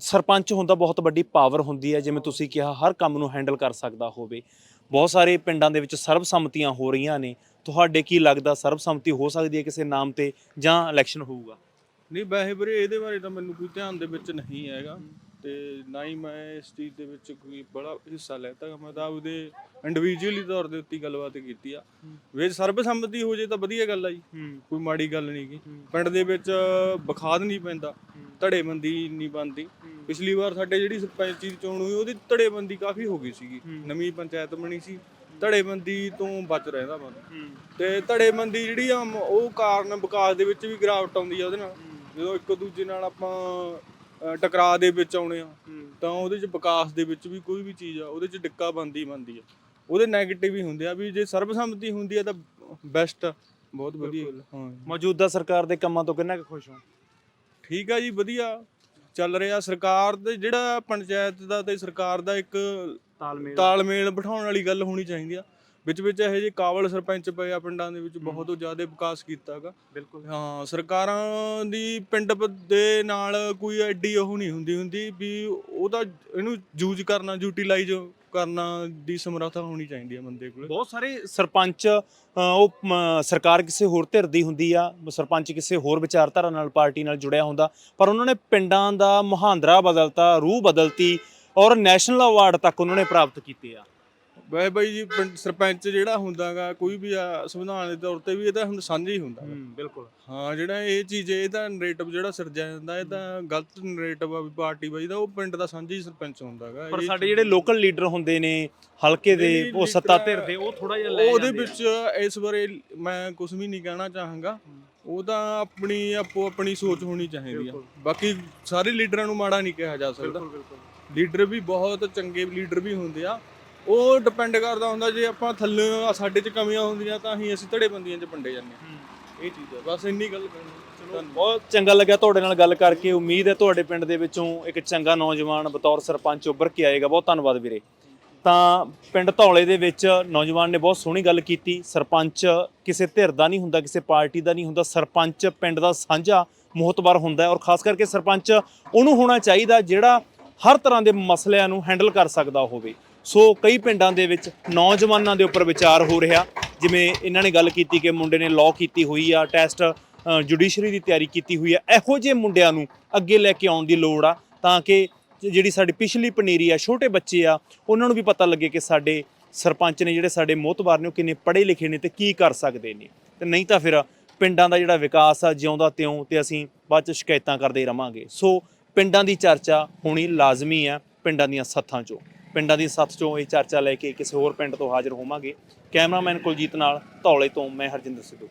ਸਰਪੰਚ ਹੁੰਦਾ ਬਹੁਤ ਵੱਡੀ ਪਾਵਰ ਹੁੰਦੀ ਹੈ ਜਿਵੇਂ ਤੁਸੀਂ ਕਿਹਾ ਹਰ ਕੰਮ ਨੂੰ ਹੈਂਡਲ ਕਰ ਸਕਦਾ ਹੋਵੇ। ਬਹੁਤ ਸਾਰੇ ਪਿੰਡਾਂ ਦੇ ਵਿੱਚ ਸਰਬਸੰਮਤੀਆਂ ਹੋ ਰਹੀਆਂ ਨੇ। ਤੁਹਾਡੇ ਕੀ ਲੱਗਦਾ ਸਰਬਸੰਮਤੀ ਹੋ ਸਕਦੀ ਹੈ ਕਿਸੇ ਨਾਮ ਤੇ ਜਾਂ ਇਲੈਕਸ਼ਨ ਹੋਊਗਾ? ਨਹੀਂ ਵੈਸੇ ਵੀਰੇ ਇਹਦੇ ਬਾਰੇ ਤਾਂ ਮੈਨੂੰ ਕੋਈ ਧਿਆਨ ਦੇ ਵਿੱਚ ਨਹੀਂ ਹੈਗਾ। ਤੇ ਨਾ ਹੀ ਮੈਂ ਇਸ ਚੀਜ਼ ਦੇ ਵਿੱਚ ਕੋਈ ਬੜਾ ਹਿੱਸਾ ਲੈਤਾ। ਮੈਂ ਤਾਂ ਆਪਦੇ ਇੰਡੀਵਿਜੂਅਲੀ ਤੌਰ ਦੇ ਉੱਤੇ ਗੱਲਬਾਤ ਕੀਤੀ ਆ। ਵੇ ਸਰਬਸੰਮਤੀ ਹੋ ਜੇ ਤਾਂ ਵਧੀਆ ਗੱਲ ਆ ਜੀ। ਕੋਈ ਮਾੜੀ ਗੱਲ ਨਹੀਂ ਗੀ। ਪਿੰਡ ਦੇ ਵਿੱਚ ਬਖਾਦ ਨਹੀਂ ਪੈਂਦਾ। ਧੜੇਬੰਦੀ ਨਹੀਂ ਬਣਦੀ। ਪਿਛਲੀ ਵਾਰ ਸਾਡੇ ਜਿਹੜੀ ਸਰਪੰਚੀ ਦੀ ਚੋਣ ਹੋਈ ਉਹਦੀ ਧੜੇਬੰਦੀ ਕਾਫੀ ਹੋ ਗਈ ਸੀਗੀ। ਨਵੀਂ ਪੰਚਾਇਤ ਬਣੀ ਸੀ। ਧੜੇਬੰਦੀ ਤੋਂ ਬਚ ਰਹਿੰਦਾ ਬੰਦਾ ਤੇ ਧੜੇਬੰਦੀ ਜਿਹੜੀ ਆ ਉਹ ਕਾਰਨ ਵਿਕਾਸ ਦੇ ਵਿੱਚ ਵੀ ਗਿਰਾਵਟ ਆਉਂਦੀ ਆ ਉਹਦੇ ਨਾਲ। ਜਦੋਂ ਇੱਕ ਦੂਜੇ ਨਾਲ ਆਪਾਂ ਟਕਰਾਅ ਦੇ ਵਿੱਚ ਆਉਣੇ ਆ ਤਾਂ ਉਹਦੇ ਚ ਵਿਕਾਸ ਦੇ ਵਿੱਚ ਵੀ ਕੋਈ ਵੀ ਚੀਜ਼ ਆ ਉਹਦੇ ਚ ਡਿੱਕਾ ਬੰਦੀ ਬੰਦੀ ਆ। ਉਹਦੇ 네ਗੇਟਿਵ ਹੀ ਹੁੰਦੇ ਆ ਵੀ ਜੇ ਸਰਬਸੰਮਤੀ ਹੁੰਦੀ ਆ ਤਾਂ ਬੈਸਟ ਬਹੁਤ ਵਧੀਆ। ਹਾਂ। ਮੌਜੂਦਾ ਸਰਕਾਰ ਦੇ ਕੰਮਾਂ ਤੋਂ ਕਿੰਨਾ ਕੁ ਖੁਸ਼ ਹੋ? ਠੀਕ ਆ ਜੀ ਵਧੀਆ। ਚੱਲ ਰਿਹਾ ਸਰਕਾਰ ਦੇ ਜਿਹੜਾ ਪੰਚਾਇਤ ਦਾ ਤੇ ਸਰਕਾਰ ਦਾ ਇੱਕ ਤਾਲਮੇਲ। ਤਾਲਮੇਲ ਬਿਠਾਉਣ ਵਾਲੀ ਗੱਲ ਹੋਣੀ ਚਾਹੀਦੀ ਆ। ਵਿੱਚ ਵਿੱਚ ਇਹੋ ਜਿਹੇ ਕਾਬਲ ਸਰਪੰਚ ਪਏ ਆ ਪਿੰਡਾਂ ਦੇ ਵਿੱਚ ਬਹੁਤ ਜ਼ਿਆਦਾ ਵਿਕਾਸ ਕੀਤਾ ਹੈਗਾ ਬਿਲਕੁਲ। ਹਾਂ ਸਰਕਾਰਾਂ ਦੀ ਪਿੰਡ ਪ- ਦੇ ਨਾਲ ਕੋਈ ਐਡੀ ਉਹ ਨਹੀਂ ਹੁੰਦੀ ਹੁੰਦੀ ਵੀ ਉਹਦਾ ਇਹਨੂੰ ਯੂਜ਼ ਕਰਨਾ ਯੂਟਿਲਾਈਜ਼ ਕਰਨਾ ਦੀ ਸਮਰੱਥਾ ਹੋਣੀ ਚਾਹੀਦੀ ਹੈ ਬੰਦੇ ਕੋਲ। ਬਹੁਤ ਸਾਰੇ ਸਰਪੰਚ ਅ, ਉਹ ਮ, ਸਰਕਾਰ ਕਿਸੇ ਹੋਰ ਧਿਰ ਦੀ ਹੁੰਦੀ ਆ ਸਰਪੰਚ ਕਿਸੇ ਹੋਰ ਵਿਚਾਰਧਾਰਾ ਨਾਲ ਪਾਰਟੀ ਨਾਲ ਜੁੜਿਆ ਹੁੰਦਾ ਪਰ ਉਹਨਾਂ ਨੇ ਪਿੰਡਾਂ ਦਾ ਮੁਹਾਂਦਰਾ ਬਦਲਤਾ ਰੂਹ ਬਦਲਤੀ ਔਰ ਨੈਸ਼ਨਲ ਅਵਾਰਡ ਤੱਕ ਉਹਨਾਂ ਨੇ ਪ੍ਰਾਪਤ ਕੀਤੇ ਆ। ਵੈਸੇ ਬਾਈ ਜੀ ਪਿੰਡ ਸਰਪੰਚ ਜਿਹੜਾ ਹੁੰਦਾਗਾ ਕੋਈ ਵੀ ਆ ਸੰਵਿਧਾਨ ਦੇ ਤੌਰ ਤੇ ਵੀ ਇਹ ਤਾਂ ਹੁਣ ਸਾਂਝਾ ਹੀ ਹੁੰਦਾ। ਗਾ। ਬਿਲਕੁਲ। ਹਾਂ ਜਿਹੜਾ ਇਹ ਚੀਜ਼ ਇਹ ਤਾਂ ਨਰੇਟਿਵ ਜਿਹੜਾ ਸਿਰਜਿਆ ਜਾਂਦਾ ਇਹ ਤਾਂ ਗਲਤ ਨਰੇਟਿਵ ਆ ਵੀ ਪਾਰਟੀ ਬਾਈ ਦਾ ਉਹ ਪਿੰਡ ਦਾ ਸਾਂਝਾ ਹੀ ਸਰਪੰਚ ਹੁੰਦਾਗਾ। ਪਰ ਸਾਡੇ ਜਿਹੜੇ ਲੋਕਲ ਲੀਡਰ ਹੁੰਦੇ ਨੇ ਹਲਕੇ ਦੇ ਉਹ ਸੱਤਾ ਧਿਰ ਦੇ ਉਹ ਥੋੜਾ ਜਿਹਾ ਲੈ ਉਹਦੇ ਜਾਂਦੇ ਆ। ਵਿੱਚ ਇਸ ਬਾਰੇ ਮੈਂ ਕੁਝ ਵੀ ਨਹੀਂ ਕਹਿਣਾ ਚਾਹਾਂਗਾ। ਉਹ ਤਾਂ ਆਪਣੀ ਆਪੋ ਆਪਣੀ ਸੋਚ ਹੋਣੀ ਚਾਹੀਦੀ ਆ। ਬਾਕੀ ਸਾਰੇ ਲੀਡਰਾਂ ਨੂੰ ਮਾੜਾ ਨਹੀਂ ਕਿਹਾ ਜਾ ਸਕਦਾ। ਲੀਡਰ ਵੀ ਬਹੁਤ ਚੰਗੇ ਲੀਡਰ ਵੀ ਹੁੰਦੇ ਆ। ਉਹ ਡਿਪੈਂਡ ਕਰਦਾ ਹੁੰਦਾ ਜੇ ਆਪਾਂ ਥੱਲੇ ਸਾਡੇ 'ਚ ਕਮੀਆਂ ਹੁੰਦੀਆਂ ਤਾਂ ਅਸੀਂ ਅਸੀਂ ਧੜੇ 'ਚ ਵੰਡੇ ਜਾਂਦੇ ਹਾਂ। ਇਹ ਚੀਜ਼ ਹੈ। ਬਸ ਇੰਨੀ ਗੱਲ ਕਰਨੀ ਚਲੋ ਬਹੁਤ ਚੰਗਾ ਲੱਗਿਆ ਤੁਹਾਡੇ ਨਾਲ ਗੱਲ ਕਰਕੇ। ਉਮੀਦ ਹੈ ਤੁਹਾਡੇ ਪਿੰਡ ਦੇ ਵਿੱਚੋਂ ਇੱਕ ਚੰਗਾ ਨੌਜਵਾਨ ਬਤੌਰ ਸਰਪੰਚ ਉੱਭਰ ਕੇ ਆਏਗਾ। ਬਹੁਤ ਧੰਨਵਾਦ ਵੀਰੇ। ਤਾਂ ਪਿੰਡ ਧੌਲੇ ਦੇ ਵਿੱਚ ਨੌਜਵਾਨ ਨੇ ਬਹੁਤ ਸੋਹਣੀ ਗੱਲ ਕੀਤੀ। ਸਰਪੰਚ ਕਿਸੇ ਧਿਰ ਦਾ ਨਹੀਂ ਹੁੰਦਾ, ਕਿਸੇ ਪਾਰਟੀ ਦਾ ਨਹੀਂ ਹੁੰਦਾ। ਸਰਪੰਚ ਪਿੰਡ ਦਾ ਸਾਂਝਾ ਮੁਹਤਬਰ ਹੁੰਦਾ ਔਰ ਖਾਸ ਕਰਕੇ ਸਰਪੰਚ ਉਹਨੂੰ ਹੋਣਾ ਚਾਹੀਦਾ ਜਿਹੜਾ ਹਰ ਤਰ੍ਹਾਂ ਦੇ ਮਸਲਿਆਂ ਨੂੰ ਹੈਂਡਲ ਕਰ ਸਕਦਾ ਹੋਵੇ। ਸੋ ਕਈ ਪਿੰਡਾਂ ਦੇ ਵਿੱਚ ਨੌਜਵਾਨਾਂ ਦੇ ਉੱਪਰ ਵਿਚਾਰ ਹੋ ਰਿਹਾ। ਜਿਵੇਂ ਇਹਨਾਂ ਨੇ ਗੱਲ ਕੀਤੀ ਕਿ ਮੁੰਡੇ ਨੇ ਲਾਅ ਕੀਤੀ ਹੋਈ ਆ ਟੈਸਟ ਜੁਡੀਸ਼ਰੀ ਦੀ ਤਿਆਰੀ ਕੀਤੀ ਹੋਈ ਆ। ਇਹੋ ਜਿਹੇ ਮੁੰਡਿਆਂ ਨੂੰ ਅੱਗੇ ਲੈ ਕੇ ਆਉਣ ਦੀ ਲੋੜ ਆ ਤਾਂ ਕਿ ਜਿਹੜੀ ਸਾਡੀ ਪਿਛਲੀ ਪਨੀਰੀ ਆ, ਛੋਟੇ ਬੱਚੇ ਆ, ਉਹਨਾਂ ਨੂੰ ਵੀ ਪਤਾ ਲੱਗੇ ਕਿ ਸਾਡੇ ਸਰਪੰਚ ਨੇ ਜਿਹੜੇ ਸਾਡੇ ਮੋਹਤਬਾਰ ਨੇ ਉਹ ਕਿੰਨੇ ਪੜ੍ਹੇ ਲਿਖੇ ਨੇ ਤੇ ਕੀ ਕਰ ਸਕਦੇ ਨੇ। ਤੇ ਨਹੀਂ ਤਾਂ ਫਿਰ ਪਿੰਡਾਂ ਦਾ ਜਿਹੜਾ ਵਿਕਾਸ ਆ, ਜਿਉਂਦਾ ਤਿਉਂ ਤੇ ਅਸੀਂ ਬਾਅਦ ਚ ਸ਼ਿਕਾਇਤਾਂ ਕਰਦੇ ਰਵਾਂਗੇ। ਸੋ ਪਿੰਡਾਂ ਦੀ ਚਰਚਾ ਹੋਣੀ ਲਾਜ਼ਮੀ ਆ, ਪਿੰਡਾਂ ਦੀਆਂ ਸੱਥਾਂ 'ਚੋਂ। ਪਿੰਡਾਂ ਦੀ ਸੱਥ 'ਚੋਂ ਇਹ ਚਰਚਾ ਲੈ ਕੇ ਕਿਸੇ ਹੋਰ ਪਿੰਡ ਤੋਂ ਹਾਜ਼ਰ ਹੋਵਾਂਗੇ। ਕੈਮਰਾਮੈਨ ਕੁਲਜੀਤ ਨਾਲ ਧੌਲੇ ਤੋਂ ਮੈਂ ਹਰਜਿੰਦਰ ਸਿੱਧੂ।